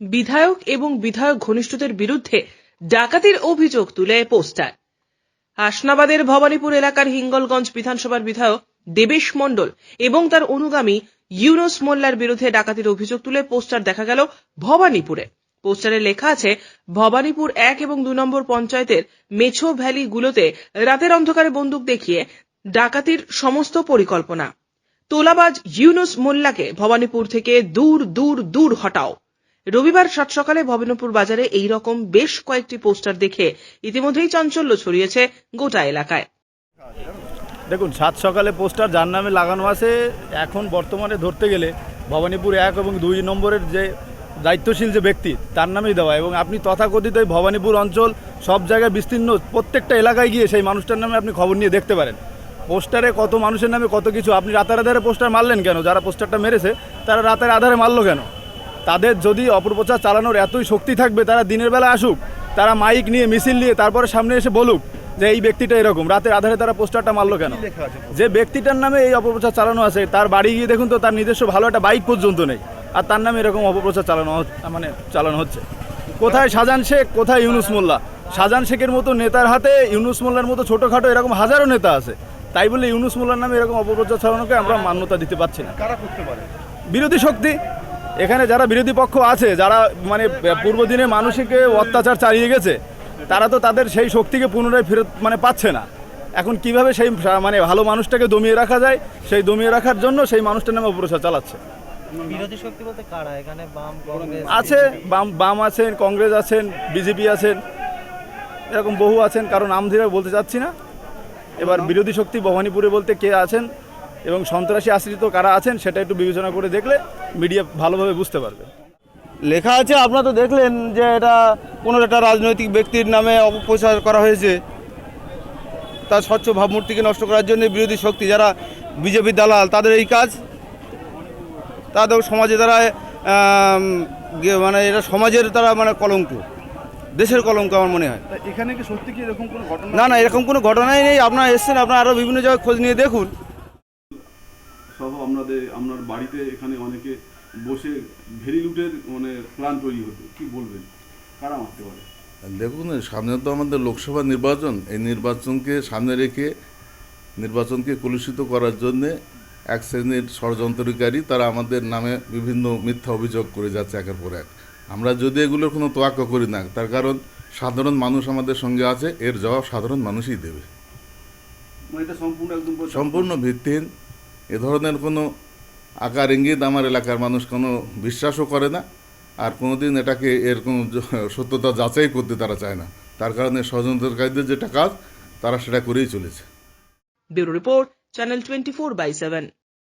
বিধায়ক এবং বিধায়ক ঘনিষ্ঠদের বিরুদ্ধে ডাকাতির অভিযোগ তুলে পোস্টার। হাসনাবাদের ভবানীপুর এলাকার হিঙ্গলগঞ্জ বিধানসভার বিধায়ক দেবেশ মণ্ডল এবং তার অনুগামী ইউনুস মোল্লার বিরুদ্ধে ডাকাতির অভিযোগ তুলে পোস্টার দেখা গেল ভবানীপুরে। পোস্টারে লেখা আছে, ভবানীপুর এক এবং দু নম্বর পঞ্চায়েতের মেছো ভ্যালি গুলোতে রাতের অন্ধকারে বন্দুক দেখিয়ে ডাকাতির সমস্ত পরিকল্পনা। তোলাবাজ ইউনুস মোল্লাকে ভবানীপুর থেকে দূর দূর দূর হটাও। রবিবার সাত সকালে ভবানীপুর বাজারে এই রকম বেশ কয়েকটি পোস্টার দেখে ইতিমধ্যেই চাঞ্চল্য ছড়িয়েছে গোটা এলাকায়। দেখুন, সাত সকালে পোস্টার যার নামে লাগানো আছে, এখন বর্তমানে ধরতে গেলে ভবানীপুর এক এবং দুই নম্বরের যে দায়িত্বশীল যে ব্যক্তি, তার নামেই দেওয়া। এবং আপনি তথাকথিত এই ভবানীপুর অঞ্চল সব জায়গায় বিস্তীর্ণ প্রত্যেকটা এলাকায় গিয়ে সেই মানুষটার নামে আপনি খবর নিয়ে দেখতে পারেন। পোস্টারে কত মানুষের নামে কত কিছু, আপনি রাতের আধারে পোস্টার মারলেন কেন? যারা পোস্টারটা মেরেছে, তারা রাতের আধারে মারলো কেন? তাদের যদি অপপ্রচার চালানোর এতই শক্তি থাকবে তারা দিনের বেলা আসুক তারা মাইক নিয়ে মিছিল নিয়ে তারপরে সামনে এসে বলুক যে এই ব্যক্তিটা এরকম। রাতের আধারে তারা পোস্টারটা মারলো কেন? যে ব্যক্তিটার নামে এই অপপ্রচার চালানো আছে তার বাড়ি গিয়ে দেখুন তো তার নিজস্ব ভালো একটা বাইক পর্যন্ত নেই আর তার নামে এরকম অপপ্রচার চালানো মানে চালানো হচ্ছে। কোথায় শাহজাহান শেখ কোথায় ইউনুস মোল্লা? শাহজাহান শেখের মতো নেতার হাতে ইউনুস মোল্লার মতো ছোটোখাটো এরকম হাজারো নেতা আছে। তাই বলে ইউনুস মোল্লার নামে এরকম অপপ্রচার চালানোকে আমরা মান্যতা দিতে পারছি না। কারা করতে পারে? বিরোধী শক্তি এখানে যারা বিরোধী পক্ষ আছে যারা মানে পূর্বদিনে মানুষকে অত্যাচার চালিয়ে গেছে তারা তো তাদের সেই শক্তিকে পুনরায় ফেরত মানে পাচ্ছে না। এখন কীভাবে সেই মানে ভালো মানুষটাকে দমিয়ে রাখা যায় সেই দমিয়ে রাখার জন্য সেই মানুষটার নামে অপপ্রচার চালাচ্ছে। বিরোধী শক্তি বলতে কারা? এখানে বাম আছে বাম বাম আছেন কংগ্রেস আছেন বিজেপি আছেন এরকম বহু আছেন কারণ নাম ধরে বলতে চাচ্ছি না। এবার বিরোধী শক্তি ভবানীপুরে বলতে কে আছেন? এবং সন্ত্রাসী আশ্রিত কারা আছেন সেটা একটু বিবেচনা করে দেখলে মিডিয়া ভালোভাবে বুঝতে পারবে। লেখা আছে আপনারা তো দেখলেন যে এটা কোনো একটা রাজনৈতিক ব্যক্তির নামে অপপ্রচার করা হয়েছে। তার স্বচ্ছ ভাবমূর্তিকে নষ্ট করার জন্য বিরোধী শক্তি যারা বিজেপি দালাল তাদের এই কাজ। তাদের সমাজে তারা মানে এটা সমাজের তারা মানে কলঙ্ক। দেশের কলঙ্ক আমার মনে হয়। এখানে কি সত্যি কি এরকম কোনো ঘটনা? না না এরকম কোনো ঘটনাই নেই। আপনারা এসছেন আপনারা আরও বিভিন্ন জায়গায় খোঁজ নিয়ে দেখুন। আপনাদের আপনার বাড়িতে এখানে অনেকে বসে ভেরি লুটের মানে প্ল্যান তৈরি হতো। কি বলবেন? কারা মারতে পারে? দেখুন সামনে তো আমাদের লোকসভা নির্বাচন। এই নির্বাচনকে সামনে রেখে নির্বাচনকে কলুষিত করার জন্যে এক শ্রেণির ষড়যন্ত্রকারী তারা আমাদের নামে বিভিন্ন মিথ্যা অভিযোগ করে যাচ্ছে একের পর এক। আমরা যদি এগুলোর কোনো তোয়াক্কা করি না তার কারণ সাধারণ মানুষ আমাদের সঙ্গে আছে এর জবাব সাধারণ মানুষই দেবে। মানে সম্পূর্ণ ভিত্তিহীন। এ ধরনের কোনো আকার ইঙ্গিত আমার এলাকার মানুষ কোনো বিশ্বাসও করে না, আর কোনো দিন এটাকে এর কোনো সত্যতা যাচাই করতে তারা চায় না। তার কারণে ষড়যন্ত্রকারীদের যেটা কাজ, তারা সেটা করেই চলেছে। Bureau report, channel twenty four by seven.